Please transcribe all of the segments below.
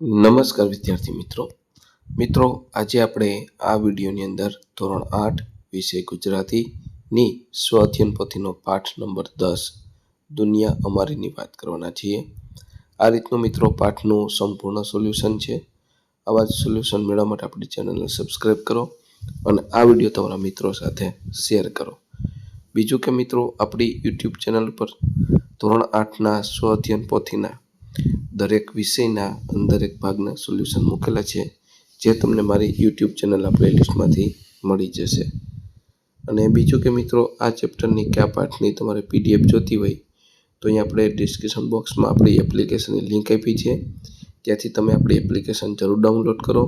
નમસ્કાર વિદ્યાર્થી મિત્રો. મિત્રો, આજે આપણે આ વિડીયોની અંદર ધોરણ આઠ વિષય ગુજરાતીની સ્વાધ્યન પોથીનો પાઠ નંબર દસ, દુનિયા અમારીની વાત કરવાના છીએ. આ રીતનું મિત્રો પાઠનું સંપૂર્ણ સોલ્યુશન છે. આવા જ સોલ્યુશન મેળવવા માટે આપણી ચેનલને સબસ્ક્રાઈબ કરો અને આ વીડિયો તમારા મિત્રો સાથે શેર કરો. બીજું કે મિત્રો, આપણી યુટ્યુબ ચેનલ પર ધોરણ આઠના સ્વાધ્યન પોથીના દરેક વિષયના અંદર એક ભાગના સોલ્યુશન મૂકેલા છે, જે તમને મારી યુટ્યુબ ચેનલના પ્લેલિસ્ટમાંથી મળી જશે. અને બીજું કે મિત્રો, આ ચેપ્ટરની કયા આ પાઠની તમારે પીડીએફ જોતી હોય, તો અહીંયા આપણે ડિસ્ક્રિપ્શન બોક્સમાં આપણી એપ્લિકેશનની લિંક આપી છે. ત્યાંથી તમે આપણી એપ્લિકેશન જરૂર ડાઉનલોડ કરો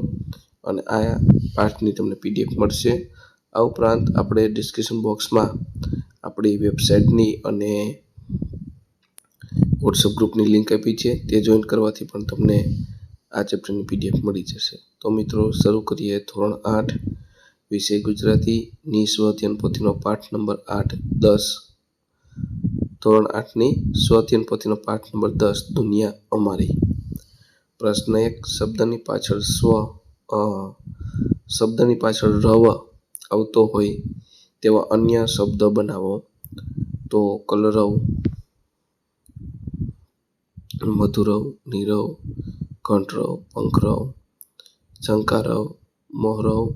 અને આ પાઠની તમને પીડીએફ મળશે. આ ઉપરાંત આપણે ડિસ્ક્રિપ્શન બોક્સમાં આપણી વેબસાઇટની અને વોટ્સઅપ ગ્રુપની લિંક આપી છે, તે જોઈન કરવાથી પણ તમને આ ચેપ્ટરની પીડીએફ મળી જશે. તો મિત્રો, શરૂ કરીએ ધોરણ આઠ, વિષય ગુજરાતીની સ્વ અધ્યયન પોથીનો પાઠ નંબર આઠ, દસ. ધોરણ આઠની સ્વ અધ્યયન પોથીનો પાઠ નંબર દસ, દુનિયા અમારી. પ્રશ્ન એક, શબ્દની પાછળ સ્વ શબ્દની પાછળ રવ આવતો હોય તેવા અન્ય શબ્દ બનાવો. તો કલરવ મધુરવ, નીરવ, કંઠરવ, પંખરવ ઝંકારવ મોહરવ,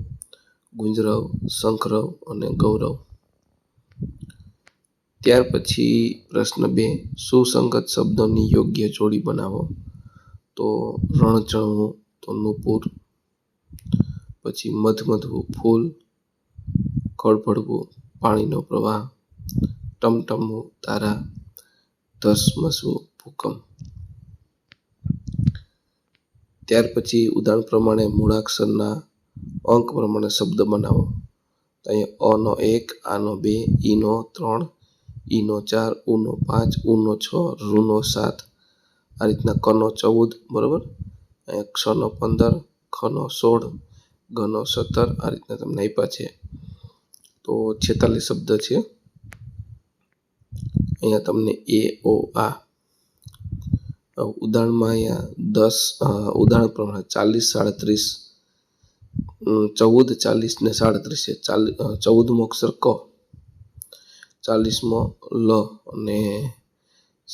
ગુંજરવ, શંખરવ અને ગૌરવ. ત્યાર પછી પ્રશ્ન બે, સુસંગત શબ્દોની યોગ્ય જોડી બનાવો. તો રણચણવું તો નુપુર, પછી મધમધવું ફૂલ, ખળભળવું પાણીનો પ્રવાહ, ટમટમવું તારા, ધસમસવું ભૂકંપ. ત્યાર પછી ઉદાહરણ પ્રમાણે મૂળાક્ષરના અંક પ્રમાણે શબ્દ બનાવો. અહીંયા અ નો એક આનો બે ઈનો ત્રણ ઈનો ચાર ઉનો પાંચ ઉનો છ રૂનો સાત. આ રીતના કનો ચૌદ, બરાબર? અહીંયા ક્ષનો પંદર ખનો સોળ ગનો સત્તર, આ રીતના તમને આપ્યા છે. તો છેતાલીસ શબ્દ છે. અહીંયા તમને એ, ઓ, આ ઉદાહરણમાં અહીંયા દસ ઉદાહરણ પ્રમાણે ચાલીસ, સાડત્રીસ ચૌદ, ચાલીસ ને સાડત્રીસ છે. ચાલીસ ચૌદમો અક્ષર ક, ચાલીસમો લ અને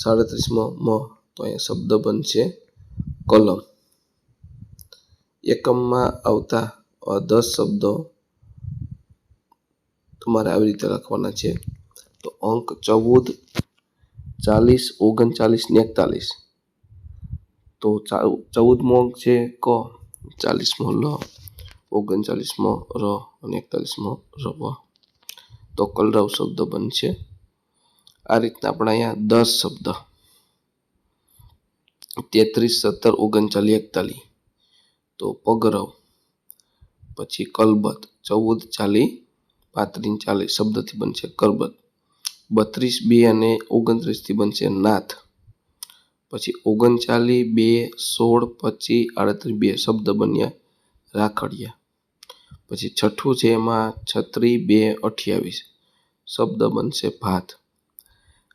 સાડત્રીસમો મ. તો અહીંયા શબ્દ બનશે કલમ. એકમમાં આવતા દસ શબ્દો તમારે આવી રીતે લખવાના છે. તો અંક ચૌદ, ચાલીસ, ઓગણચાલીસ ને એકતાલીસ. તો ચૌદમો છે ક, ચાલીસમો લ, ઓગણચાલીસમો ર અને એકતાલીસમો રવ તો કલરવ શબ્દ બનશે. આ રીતના આપણે અહીંયા દસ શબ્દ. તેત્રીસ, સત્તર, ઓગણચાલીસ, એકતાલીસ. તો પગરવ. પછી કલબત. ચૌદ ચાલી પાંત્રીસ, ચાલીસ શબ્દથી બનશે કરબત બત્રીસ, બે અને ઓગણત્રીસથી બનશે નાથ. પછી ઓગણચાલીસ, બે, સોળ, પચીસ, આડત્રીસ, બે શબ્દ બન્યા રાખડિયા. પછી છઠ્ઠું છે એમાં છત્રી બે, અઠ્યાવીસ શબ્દ બનશે ભાત.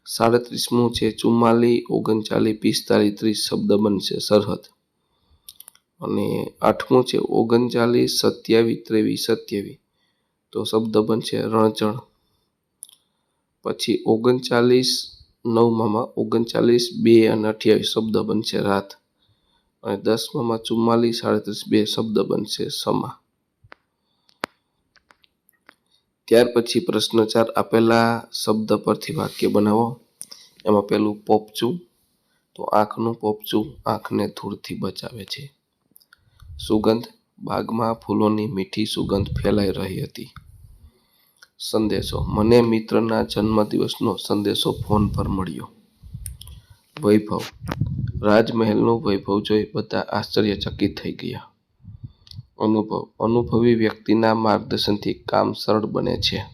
સાડત્રીસમું છે ચુમ્માલીસ, ઓગણચાલીસ, પિસ્તાલીસ, ત્રીસ શબ્દ બનશે સરહદ. અને આઠમું છે ઓગણચાલીસ, સત્યાવીસ, ત્રેવીસ, સત્યાવીસ તો શબ્દ બનશે રણચણ. પછી ઓગણચાલીસ નવમામાં ઓગણચાલીસ બે અને અઠ્યાવીસ શબ્દ બનશે રાત. અને દસમામાં ચુમ્માલીસ સાડત્રીસ બે શબ્દ બનશે સમા. ત્યાર પછી પ્રશ્ન ચાર આપેલા શબ્દ પરથી વાક્ય બનાવો. એમાં પેલું પોપચું તો આંખનું પોપચું આંખને ધૂળથી બચાવે છે. સુગંધ. બાગમાં ફૂલોની મીઠી સુગંધ ફેલાઈ રહી હતી. સંદેશો. મને મિત્રના જન્મદિવસનો સંદેશો ફોન પર મળ્યો. વૈભવ. રાજમહેલનું વૈભવ જોઈ બધા આશ્ચર્યચકિત થઈ ગયા. અનુભવ. અનુભવી વ્યક્તિના માર્ગદર્શનથી કામ સરળ બને છે.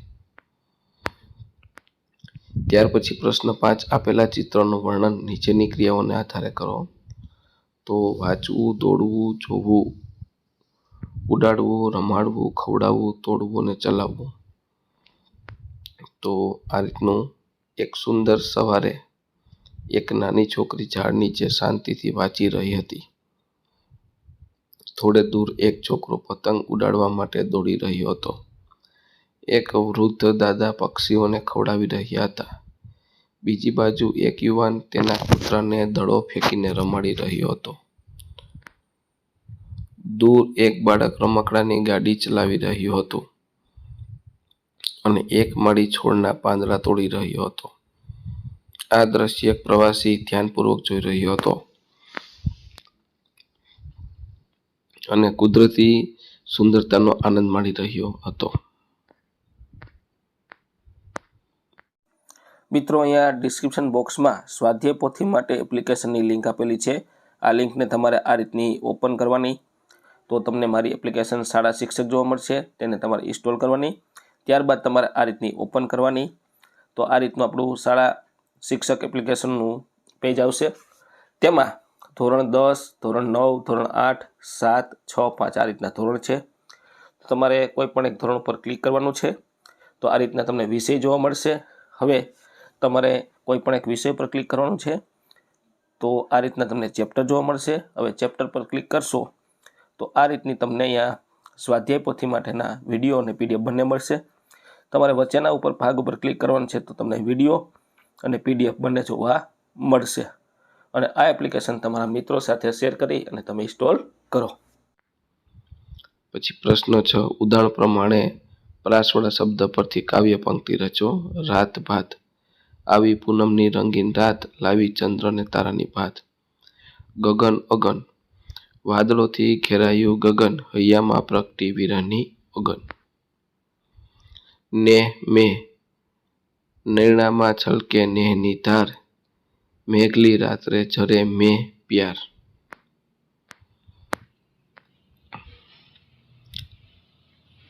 ત્યાર પછી પ્રશ્ન પાંચ આપેલા ચિત્રનું વર્ણન નીચેની ક્રિયાઓને આધારે કરો. તો વાંચવું, દોડવું, જોવું, ઉડાડવું, રમાડવું, ખવડાવવું, તોડવું અને ચલાવવું. તો આ રીતનું એક સુંદર સવારે એક નાની છોકરી ઝાડ નીચે શાંતિથી વાંચી રહી હતી. થોડે દૂર એક છોકરો પતંગ ઉડાડવા માટે દોડી રહ્યો હતો. એક વૃદ્ધ દાદા પક્ષીઓને ખવડાવી રહ્યા હતા. બીજી બાજુ એક યુવાન તેના કૂતરાને દડો ફેંકીને રમાડી રહ્યો હતો. દૂર એક બાળક રમકડાની ગાડી ચલાવી રહ્યું હતું. અને એક માળી છોડના પાંદડા તોડી રહ્યો હતો. આ દ્રશ્ય પ્રવાસી ધ્યાનપૂર્વક જોઈ રહ્યો હતો. અને કુદરતી સુંદરતાનો આનંદ માણી રહ્યો હતો. મિત્રો, અહીંયા ડિસ્ક્રિપ્શન બોક્સમાં સ્વાધ્યાય પોથી માટે એપ્લિકેશનની લિંક આપેલી છે. આ લિંકને તમારે આ રીતની ઓપન કરવાની. તો તમને મારી એપ્લિકેશન શાળા શિક્ષક જોવા મળશે. તેને તમારે ઇન્સ્ટોલ કરવાની. ત્યારબાદ તમારે આ રીતની ઓપન કરવાની. તો આ રીતનું આપણું શાળા શિક્ષક એપ્લિકેશનનું પેજ આવશે. તેમાં ધોરણ દસ, ધોરણ નવ, ધોરણ આઠ, સાત, છ, પાંચ આ રીતના ધોરણ છે. તમારે કોઈ પણ એક ધોરણ પર ક્લિક કરવાનું છે. તો આ રીતના તમને વિષય જોવા મળશે. હવે તમારે કોઈ પણ એક વિષય પર ક્લિક કરવાનું છે. તો આ રીતના તમને ચેપ્ટર જોવા મળશે. હવે ચેપ્ટર પર ક્લિક કરશો, તો આ રીતની તમને અહીંયા સ્વાધ્યાય પોથી માટેના વીડિયો અને પીડીએફ બંને મળશે. તમારે વચ્ચેના ઉપર ભાગ ઉપર ક્લિક કરવાનું છે તો તમને વીડિયો અને પીડીએફ બંને જોવા મળશે. અને આ એપ્લિકેશન તમારા મિત્રો સાથે શેર કરી અને તમે ઇન્સ્ટોલ કરો. પછી પ્રશ્ન છ, ઉદાહરણ પ્રમાણે પ્રાસવાળા શબ્દ પરથી કાવ્ય પંક્તિ રચો, રાત ભાત. આવી પૂનમની રંગીન રાત, લાવી ચંદ્ર ને તારાની ભાત. ગગન, અગન. વાદળોથી ઘેરાયું ગગન, હૈયામાં પ્રગટી વિરહની અગન ને મેહ નૈણામાં છલકે નેહની ધાર, મેઘલી રાત્રે ઝરે મેં પ્યાર.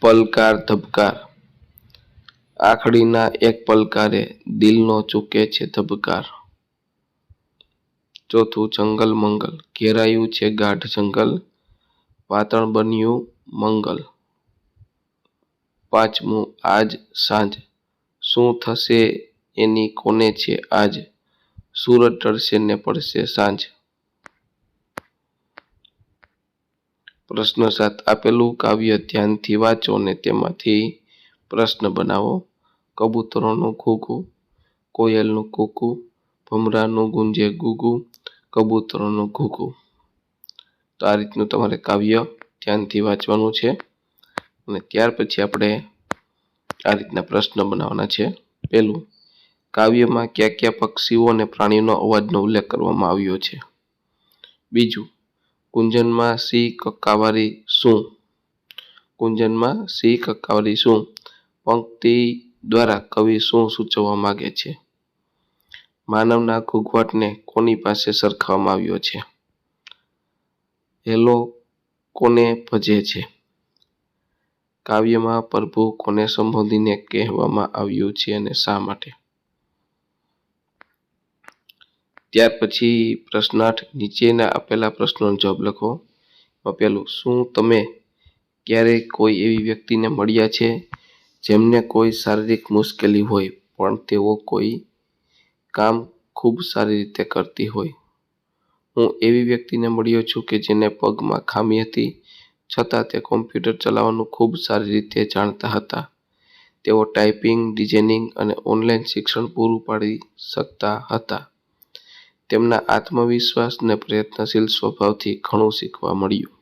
પલકાર ધબકાર, આખડીના એક પલકારે દિલનો ચૂકે છે ધબકાર. ચોથું જંગલ મંગલ. ઘેરાયું છે ગાઢ જંગલ. વાતણ બન્યું મંગલ. પાંચમું, આજ સાંજ. શું થશે એની કોને છે આજ? સૂરજ ટળશે ને પડશે સાંજ? પ્રશ્ન સાત. આપેલું કાવ્ય ધ્યાનથી વાંચો ને તેમાંથી પ્રશ્ન બનાવો. કબૂતરોનું ઘૂઘું કોયલનું કૂકુ ભમરાનું ગુંજે ગુગુ, કબૂતરોનું ઘૂઘું. તો આ રીતનું તમારે કાવ્ય ધ્યાનથી વાંચવાનું છે. અને ત્યાર પછી આપણે આ રીતના પ્રશ્ન બનાવવાના છે. પહેલું, કાવ્યમાં કયા કયા પક્ષીઓ અને પ્રાણીઓનો અવાજનો ઉલ્લેખ કરવામાં આવ્યો છે? બીજું, કુંજનમાં સિંહ, કક્કાવારી શું? કુંજનમાં સી કક્કાવારી શું? પંક્તિ દ્વારા કવિ શું સૂચવવા માગે છે? માનવના ઘૂઘવાટને કોની પાસે સરખાવવામાં આવ્યો છે? હેલો, કોને ભજે છે? કાવ્યમાં પ્રભુ કોને સંબોધીને કહેવામાં આવ્યું છે અને શા માટે? ત્યાર પછી પ્રશ્નાર્થ નીચેના આપેલા પ્રશ્નોનો જવાબ લખો. પહેલું શું તમે ક્યારેય કોઈ એવી વ્યક્તિને મળ્યા છે જેમને કોઈ શારીરિક મુશ્કેલી હોય, પણ તેઓ કોઈ કામ ખૂબ સારી રીતે કરતી હોય. હું એવી વ્યક્તિને મળ્યો છું કે જેને પગમાં ખામી હતી, છતાં તે કોમ્પ્યુટર ચલાવવાનું ખૂબ સારી રીતે જાણતા હતા. તેઓ ટાઈપિંગ, ડિઝાઇનિંગ અને ઓનલાઈન શિક્ષણ પૂરું પાડી શકતા હતા. તેમના આત્મવિશ્વાસ અને પ્રયત્નશીલ સ્વભાવથી ઘણું શીખવા મળ્યું.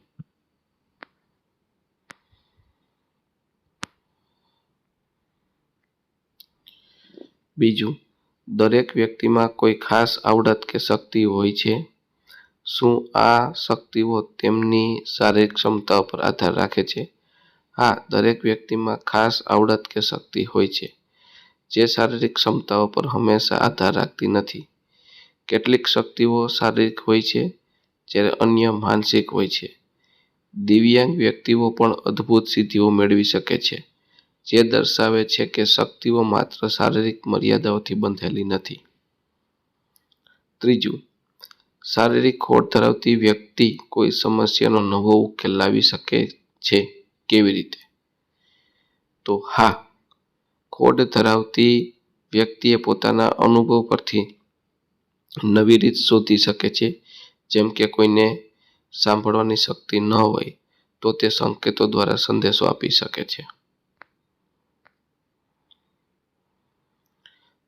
બીજું દરેક વ્યક્તિમાં કોઈ ખાસ આવડત કે શક્તિ હોય છે? શું આ શક્તિઓ તેમની શારીરિક ક્ષમતાઓ પર આધાર રાખે છે? હા, દરેક વ્યક્તિમાં ખાસ આવડત કે શક્તિ હોય છે, જે શારીરિક ક્ષમતાઓ પર હંમેશા આધાર રાખતી નથી. કેટલીક શક્તિઓ શારીરિક હોય છે, જ્યારે અન્ય માનસિક હોય છે. દિવ્યાંગ વ્યક્તિઓ પણ અદ્ભુત સિદ્ધિઓ મેળવી શકે છે. જે દર્શાવે છે કે શક્તિઓ માત્ર શારીરિક મર્યાદાઓથી બંધાયેલી નથી. ત્રીજું, શારીરિક ખોટ ધરાવતી વ્યક્તિ કોઈ સમસ્યાનો નવો ઉકેલ લાવી શકે છે કેવી રીતે? તો હા, ખોટ ધરાવતી વ્યક્તિએ પોતાના અનુભવ પરથી નવી રીત શોધી શકે છે. જેમ કે કોઈને સાંભળવાની શક્તિ ન હોય, તો તે સંકેતો દ્વારા સંદેશો આપી શકે છે.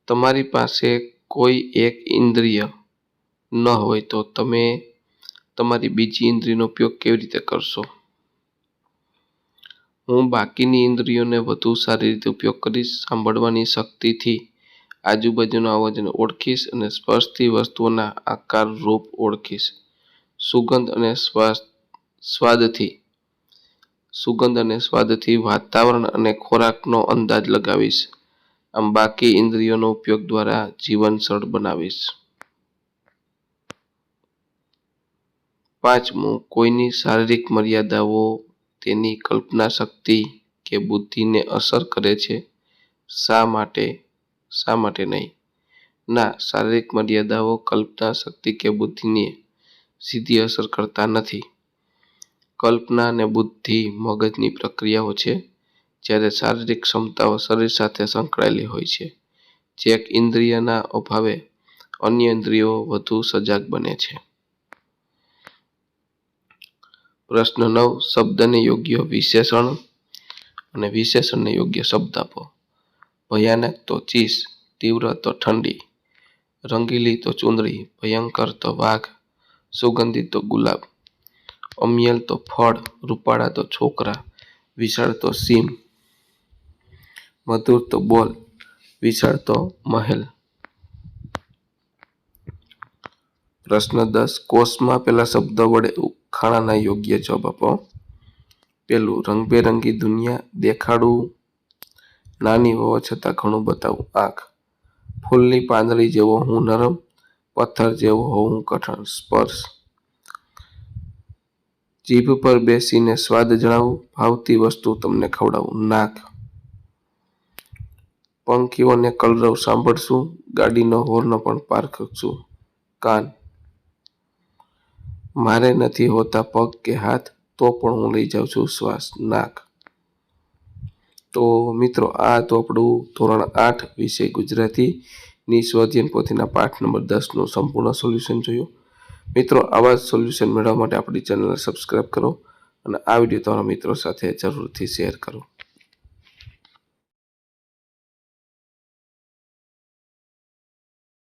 તમારી પાસે કોઈ એક ઇન્દ્રિય ન હોય તો તમે તમારી બીજી ઇન્દ્રિયનો ઉપયોગ કેવી રીતે કરશો? હું બાકીની ઇન્દ્રિયોને વધુ સારી રીતે ઉપયોગ કરીશ, સાંભળવાની શક્તિથી આજુબાજુના અવાજને ઓળખીશ અને સ્પર્શથી વસ્તુઓના આકાર રૂપ ઓળખીશ. સુગંધ અને સ્વાદ, સ્વાદથી, સુગંધ અને સ્વાદથી વાતાવરણ અને ખોરાકનો અંદાજ લગાવીશ. આમ બાકી ઇન્દ્રિયોનો ઉપયોગ દ્વારા જીવન સરળ બનાવીશ. પાંચમું, કોઈની શારીરિક મર્યાદાઓ તેની કલ્પના શક્તિ કે બુદ્ધિને અસર કરે છે, શા માટે શા માટે નહીં? ના, શારીરિક મર્યાદાઓ કલ્પના શક્તિ કે બુદ્ધિને સીધી અસર કરતા નથી. કલ્પના અને બુદ્ધિ મગજની પ્રક્રિયાઓ છે. જ્યારે શારીરિક ક્ષમતાઓ શરીર સાથે સંકળાયેલી હોય છે, જે ઇન્દ્રિયના અભાવે અન્ય ઇન્દ્રિયો વધુ સજાગ બને છે. પ્રશ્ન નવ, શબ્દને યોગ્ય વિશેષણ અને વિશેષણને યોગ્ય શબ્દ આપો. ભયાનક તો ચીસ, તીવ્ર તો ઠંડી, રંગીલી તો ચુંદડી ભયંકર તો વાઘ, સુગંધિત તો ગુલાબ, અમિયલ તો ફળ, રૂપાળા તો છોકરા, વિશાળ તો સીમ મધુર તો બોલ વિશાળ તો મહેલ. પ્રશ્ન દસ, કોષમાં પેલા શબ્દ વડે ઉખાણાના યોગ્ય જવાબ આપો. પેલું, રંગબેરંગી દુનિયા દેખાડું. નાની હોવા છતાં ઘણું બતાવું. આંખ, ફૂલની પાંદડી જેવો હું નરમ, પથ્થર જેવો હોઉં કઠણ. સ્પર્શ, જીભ પર બેસીને સ્વાદ જણાવું. ભાવતી વસ્તુ તમને ખવડાવું. નાક પંખીઓને કલરવ સાંભળશું, ગાડીનો હોર્ન પણ પારખશું. કાન. મારે નથી હોતા પગ કે હાથ, તો પણ હું લઈ જાઉં છું શ્વાસ, નાક. તો મિત્રો, આ તો આપણું ધોરણ આઠ વિષય ગુજરાતીની સ્વાધ્યન પોથીના પાઠ નંબર દસનું સંપૂર્ણ સોલ્યુશન જોયું. મિત્રો, આવા સોલ્યુશન મેળવવા માટે આપણી ચેનલને સબસ્ક્રાઈબ કરો અને આ વીડિયો તમારા મિત્રો સાથે જરૂરથી શેર કરો.